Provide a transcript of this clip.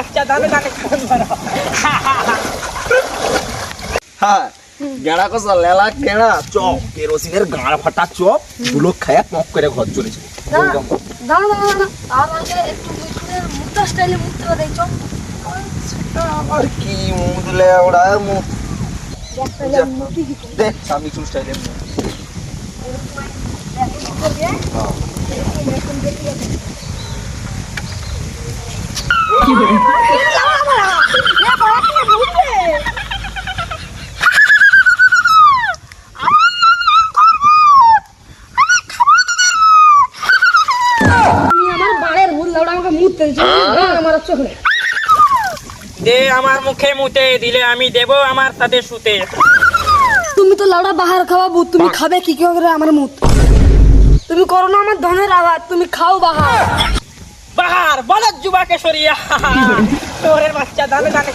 বাচ্চা দানে দানে খান মারা হ্যাঁ গেঁড়া কষা লেলা গেঁড়া চপ কেরোসিনের গাঁড় ফাটা চপ দুলো খায়া পক করে ঘর দাঁড়া দাঁড়া আর আগে একটু মুখের মুখটা স্টাইলে মুখটা দেখ চল আর কি মুদলে ওরা মুখ। দে সামনে চুল স্টাইলে মুখ। দে আমার মুখে মুতে দিলে আমি দেব আমার সাথে শুতে তুমি তো লাউডা বাহার খাওয়াবো তুমি খাবে কি কি করে আমার মুখ তুমি করো না আমার ধনের আঘাত তুমি খাও বাহার। বাহার বলদ যুবাকে সরিয়া তোরের বাচ্চা দানে দানে